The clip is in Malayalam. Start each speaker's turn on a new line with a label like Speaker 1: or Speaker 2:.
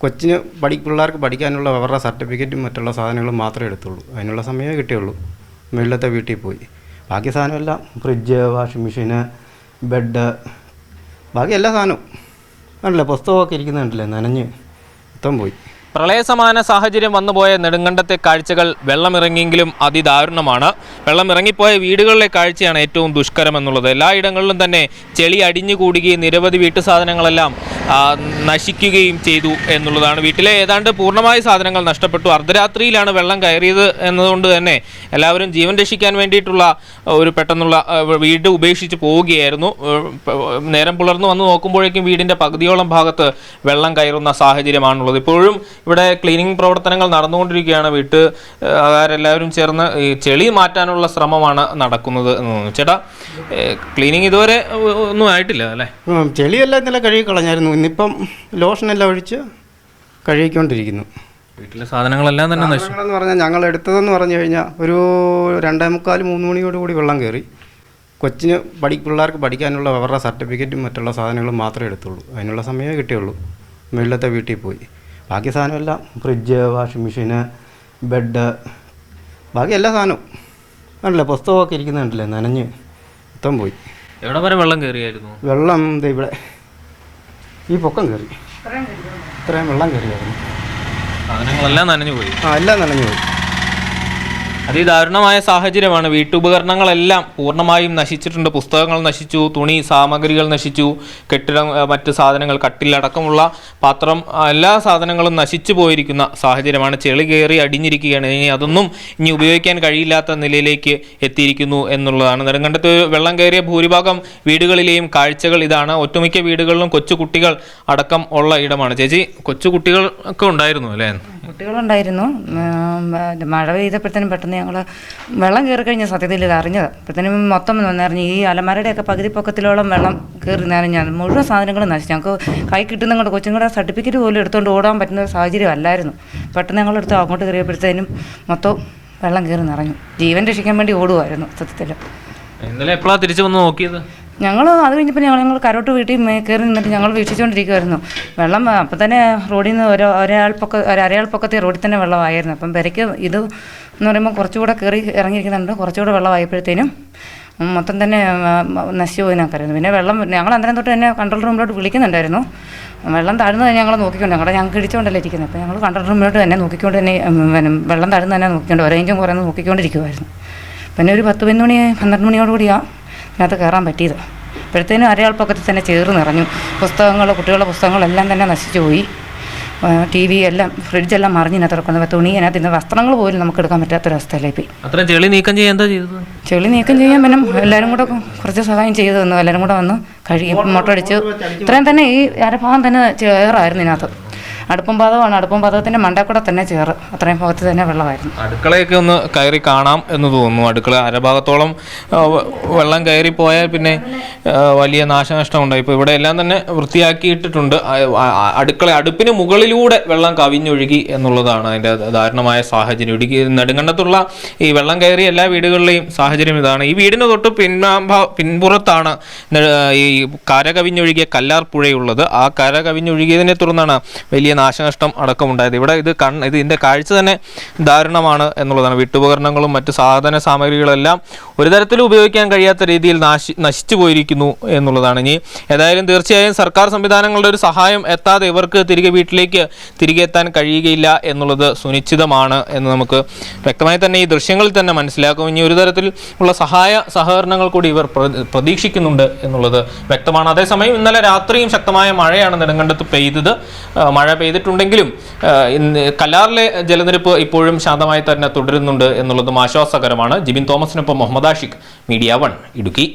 Speaker 1: കൊച്ചിന് പഠി പിള്ളേർക്ക് പഠിക്കാനുള്ള അവരുടെ സർട്ടിഫിക്കറ്റും മറ്റുള്ള സാധനങ്ങളും മാത്രമേ എടുത്തുള്ളൂ. അതിനുള്ള സമയമേ കിട്ടിയുള്ളൂ. മുകളിലത്തെ വീട്ടിൽ പോയി. ബാക്കി സാധനമെല്ലാം ഫ്രിഡ്ജ് വാഷിംഗ് മെഷീന് ബെഡ് ബാക്കി എല്ലാ സാധനവും കണ്ടില്ലേ? പുസ്തകമൊക്കെ ഇരിക്കുന്നുണ്ടല്ലേ നനഞ്ഞ് മൊത്തം പോയി.
Speaker 2: പ്രളയസമാന സാഹചര്യം വന്നുപോയ നെടുങ്കണ്ടത്തെ കാഴ്ചകൾ വെള്ളമിറങ്ങിയെങ്കിലും അതിദാരുണമാണ്. വെള്ളമിറങ്ങിപ്പോയ വീടുകളിലെ കാഴ്ചയാണ് ഏറ്റവും ദുഷ്കരമെന്നുള്ളത്. എല്ലായിടങ്ങളിലും തന്നെ ചെളി അടിഞ്ഞുകൂടുകയും നിരവധി വീട്ടു സാധനങ്ങളെല്ലാം നശിക്കുകയും ചെയ്തു എന്നുള്ളതാണ് വീട്ടിലെ ഏതാണ്ട് പൂർണമായ സാധനങ്ങൾ നഷ്ടപ്പെട്ടു. അർദ്ധരാത്രിയിലാണ് വെള്ളം കയറിയത് എന്നതുകൊണ്ട് തന്നെ എല്ലാവരും ജീവൻ രക്ഷിക്കാൻ വേണ്ടിയിട്ടുള്ള ഒരു പെട്ടെന്നുള്ള വീട് ഉപേക്ഷിച്ച് പോവുകയായിരുന്നു. നേരം പുലർന്നു വന്ന് നോക്കുമ്പോഴേക്കും വീടിന്റെ പകുതിയോളം ഭാഗത്ത് വെള്ളം കയറുന്ന സാഹചര്യമാണുള്ളത്. ഇപ്പോഴും ഇവിടെ ക്ലീനിങ് പ്രവർത്തനങ്ങൾ നടന്നുകൊണ്ടിരിക്കുകയാണ് വീട്ട് എല്ലാവരും ചേർന്ന് ഈ ചെളി മാറ്റാനുള്ള ശ്രമമാണ് നടക്കുന്നത് എന്ന് ചേട്ടാ ക്ലീനിങ് ഇതുവരെ ഒന്നും ആയിട്ടില്ല അല്ലേ?
Speaker 1: ചെളിയെല്ലാം ഇന്നലെ കഴുകി കളഞ്ഞായിരുന്നു. ഇന്നിപ്പം ലോഷനെല്ലാം ഒഴിച്ച് കഴുകിക്കൊണ്ടിരിക്കുന്നു.
Speaker 2: വീട്ടിലെ സാധനങ്ങളെല്ലാം തന്നെ നശിച്ചു.
Speaker 1: സാധനങ്ങളെന്ന് പറഞ്ഞാൽ ഞങ്ങൾ എടുത്തതെന്ന് പറഞ്ഞു കഴിഞ്ഞാൽ ഒരു രണ്ടേ മുക്കാൽ മൂന്ന് മണിയോട് കൂടി വെള്ളം കയറി. കൊച്ചിന് പഠി പിള്ളേർക്ക് പഠിക്കാനുള്ള അവരുടെ സർട്ടിഫിക്കറ്റും മറ്റുള്ള സാധനങ്ങളും മാത്രമേ എടുത്തുള്ളൂ. അതിനുള്ള സമയമേ കിട്ടിയുള്ളൂ. മുകളിലത്തെ വീട്ടിൽ പോയി. ബാക്കി സാധനമെല്ലാം ഫ്രിഡ്ജ് വാഷിംഗ് മെഷീന് ബെഡ് ബാക്കി എല്ലാ സാധനവും ആണല്ലേ പുസ്തകമൊക്കെ ഇരിക്കുന്നുണ്ടല്ലേ? നനഞ്ഞ് മൊത്തം പോയി.
Speaker 2: എവിടെ വരെ വെള്ളം കയറിയായിരുന്നു?
Speaker 1: വെള്ളം ഇവിടെ. ഈ പൊക്കം കയറി. ഇത്രയും വെള്ളം കയറിയായിരുന്നു.
Speaker 2: സാധനങ്ങളെല്ലാം നനഞ്ഞു പോയി.
Speaker 1: ആ എല്ലാം നനഞ്ഞു പോയി.
Speaker 2: അതിദാരുണമായ സാഹചര്യമാണ് വീട്ടുപകരണങ്ങളെല്ലാം പൂർണമായും നശിച്ചിട്ടുണ്ട്. പുസ്തകങ്ങൾ നശിച്ചു തുണി സാമഗ്രികൾ നശിച്ചു കെട്ടിടം മറ്റ് സാധനങ്ങൾ കട്ടിലടക്കമുള്ള പാത്രം എല്ലാ സാധനങ്ങളും നശിച്ചു പോയിരിക്കുന്ന സാഹചര്യമാണ്. ചെളി കയറി അടിഞ്ഞിരിക്കുകയാണ്. ഇനി അതൊന്നും ഇനി ഉപയോഗിക്കാൻ കഴിയില്ലാത്ത നിലയിലേക്ക് എത്തിയിരിക്കുന്നു എന്നുള്ളതാണ്. നെടുങ്കണ്ടത്ത് വെള്ളം കയറിയ ഭൂരിഭാഗം വീടുകളിലെയും കാഴ്ചകൾ ഇതാണ്. ഒട്ടുമിക്ക വീടുകളിലും കൊച്ചു കുട്ടികൾ അടക്കം ഉള്ള ഇടമാണ്. ചേച്ചി കൊച്ചു കുട്ടികൾ ഒക്കെ ഉണ്ടായിരുന്നു അല്ലേ?
Speaker 3: കുട്ടികളുണ്ടായിരുന്നു. മഴ പെയ്തപ്പോഴത്തേനും പെട്ടെന്ന് ഞങ്ങൾ വെള്ളം കയറി കഴിഞ്ഞ സത്യത്തിൽ ഇത് അറിഞ്ഞത്. അപ്പോഴത്തേനും മൊത്തം നിറഞ്ഞു ഈ അലമാരയുടെയൊക്കെ പകുതി പൊക്കത്തിലോളം വെള്ളം കയറി നിറഞ്ഞാൽ മുഴുവൻ സാധനങ്ങളും നശിച്ചു. ഞങ്ങൾക്ക് കൈ കിട്ടുന്ന കൊണ്ട് കൊച്ചുങ്ങളുടെ സർട്ടിഫിക്കറ്റ് പോലും എടുത്തുകൊണ്ട് ഓടാൻ പറ്റുന്ന ഒരു സാഹചര്യം അല്ലായിരുന്നു. പെട്ടെന്ന് ഞങ്ങളെടുത്ത് അങ്ങോട്ട് കയറിയപ്പോഴത്തേനും മൊത്തം വെള്ളം കയറി നിറഞ്ഞു. ജീവൻ രക്ഷിക്കാൻ വേണ്ടി ഓടുമായിരുന്നു സത്യത്തിൽ.
Speaker 2: ഇന്നലെ എപ്പോഴാണ് തിരിച്ചു വന്ന് നോക്കിയത്?
Speaker 3: ഞങ്ങൾ അത് കഴിഞ്ഞപ്പോൾ ഞങ്ങൾ ഞങ്ങൾ കരോട്ട് വീട്ടിൽ കയറി നിന്നിട്ട് ഞങ്ങൾ വീക്ഷിച്ചുകൊണ്ടിരിക്കുമായിരുന്നു വെള്ളം അപ്പം തന്നെ റോഡിൽ നിന്ന് ഒരു ഒരാൾ പൊക്ക ഒരു അരയാൾ റോഡിൽ തന്നെ വെള്ളമായിരുന്നു. അപ്പം പെരയ്ക്ക് ഇത് എന്ന് പറയുമ്പോൾ കുറച്ചുകൂടെ കയറി ഇറങ്ങിയിരിക്കുന്നുണ്ട്. കുറച്ചുകൂടെ വെള്ളമായപ്പോഴത്തേനും മൊത്തം തന്നെ നശിച്ചു പോയി നമുക്കറിയാം പിന്നെ വെള്ളം ഞങ്ങൾ അന്നേരം തൊട്ട് തന്നെ കൺട്രോൾ റൂമിലോട്ട് വിളിക്കുന്നുണ്ടായിരുന്നു. വെള്ളം താഴ്ന്നു തന്നെ ഞങ്ങൾ നോക്കിക്കൊണ്ട് ഞങ്ങളുടെ ഞങ്ങൾക്ക് ഇടിച്ചുകൊണ്ടല്ലേ ഇരിക്കുന്നത് അപ്പോൾ ഞങ്ങൾ കൺട്രോൾ റൂമിലോട്ട് തന്നെ നോക്കിക്കൊണ്ട് തന്നെ വെള്ളം താഴ്ന്നു തന്നെ നോക്കിക്കൊണ്ട് ഒരേഞ്ചും കുറേ നോക്കിക്കൊണ്ടിരിക്കുമായിരുന്നു പിന്നെ ഒരു പത്ത് പതിനൊന്ന് മണി പന്ത്രണ്ട് മണിയോടുകൂടിയാണ് ഇതിനകത്ത് കയറാൻ പറ്റിയത്. അപ്പോഴത്തേനും അരയാൾ പൊക്കത്തിൽ തന്നെ ചേർന്ന് നിറഞ്ഞു. പുസ്തകങ്ങൾ കുട്ടികളുടെ പുസ്തകങ്ങളെല്ലാം തന്നെ നശിച്ചു പോയി. ടി വി എല്ലാം ഫ്രിഡ്ജെല്ലാം മറിഞ്ഞിനകത്ത് ഇറക്കുന്നത് തുണി അതിനകത്ത് ഇന്ന് വസ്ത്രങ്ങൾ പോലും നമുക്ക് എടുക്കാൻ പറ്റാത്തൊരവസ്ഥയിലായി പോയി.
Speaker 2: അത്രയും ചെളി നീക്കം ചെയ്യാൻ എന്താ ചെയ്തത്?
Speaker 3: ചെളി നീക്കം ചെയ്യാൻ പിന്നെ എല്ലാവരും കൂടെ കുറച്ച് സഹായം ചെയ്തു തന്നു. എല്ലാവരും കൂടെ വന്ന് കഴുകി മുട്ടടിച്ച് ഇത്രയും തന്നെ ഈ അരഭാഗം തന്നെ ചേറായിരുന്നു ഇതിനകത്ത്. അടുപ്പം പാതമാണ് അടുപ്പം പാതകത്തിന്റെ മണ്ടക്കൂടെ തന്നെ ചേറ്. അത്രയും ഭാഗത്ത് തന്നെ വെള്ളമായിരുന്നു.
Speaker 2: അടുക്കളയൊക്കെ ഒന്ന് കയറി കാണാം എന്ന് തോന്നുന്നു. അടുക്കള അരഭാഗത്തോളം വെള്ളം കയറി പോയാൽ പിന്നെ വലിയ നാശനഷ്ടം ഉണ്ടായി ഇപ്പോൾ ഇവിടെ എല്ലാം തന്നെ വൃത്തിയാക്കിയിട്ടിട്ടുണ്ട്. അടുക്കള അടുപ്പിന് മുകളിലൂടെ വെള്ളം കവിഞ്ഞൊഴുകി എന്നുള്ളതാണ് അതിന്റെ ദാരുണമായ സാഹചര്യം. ഇടുക്കി നെടുങ്കണ്ടത്തുള്ള ഈ വെള്ളം കയറി എല്ലാ വീടുകളിലെയും സാഹചര്യം ഇതാണ്. ഈ വീടിന് തൊട്ട് പിൻഭാ പിൻപുറത്താണ് ഈ കര കവിഞ്ഞൊഴുകിയ കല്ലാർ പുഴയുള്ളത്. ആ കര കവിഞ്ഞൊഴുകിയതിനെ തുടർന്നാണ് വലിയ നാശനഷ്ടം അടക്കമുണ്ടായത്. ഇവിടെ ഇത് കൺ ഇത് ഇതിന്റെ കാഴ്ച തന്നെ ദാരുണമാണ് എന്നുള്ളതാണ്. വീട്ടുപകരണങ്ങളും മറ്റ് സാധന സാമഗ്രികളെല്ലാം ഒരു തരത്തിലും ഉപയോഗിക്കാൻ കഴിയാത്ത രീതിയിൽ നാശി നശിച്ചു പോയിരിക്കുന്നു എന്നുള്ളതാണ്. ഇനി ഏതായാലും തീർച്ചയായും സർക്കാർ സംവിധാനങ്ങളുടെ ഒരു സഹായം എത്താതെ ഇവർക്ക് തിരികെ വീട്ടിലേക്ക് തിരികെ എത്താൻ കഴിയുകയില്ല എന്നുള്ളത് സുനിശ്ചിതമാണ് എന്ന് നമുക്ക് വ്യക്തമായി തന്നെ ഈ ദൃശ്യങ്ങളിൽ തന്നെ മനസ്സിലാക്കും. ഇനി ഒരു തരത്തിൽ ഉള്ള സഹായ സഹകരണങ്ങൾ കൂടി ഇവർ പ്ര- പ്രതീക്ഷിക്കുന്നുണ്ട് എന്നുള്ളത് വ്യക്തമാണ്. അതേസമയം ഇന്നലെ രാത്രിയും ശക്തമായ മഴയാണ് നെടുങ്കണ്ടത്ത് പെയ്തത്. മഴ പെയ്തിട്ടുണ്ടെങ്കിലും കല്ലാറിലെ ജലനിരപ്പ് ഇപ്പോഴും ശാന്തമായി തന്നെ തുടരുന്നുണ്ട് എന്നുള്ളതും ആശ്വാസകരമാണ്. ജിബിൻ തോമസിനൊപ്പം മുഹമ്മദ് ആഷിഖ് മീഡിയ വൺ ഇടുക്കി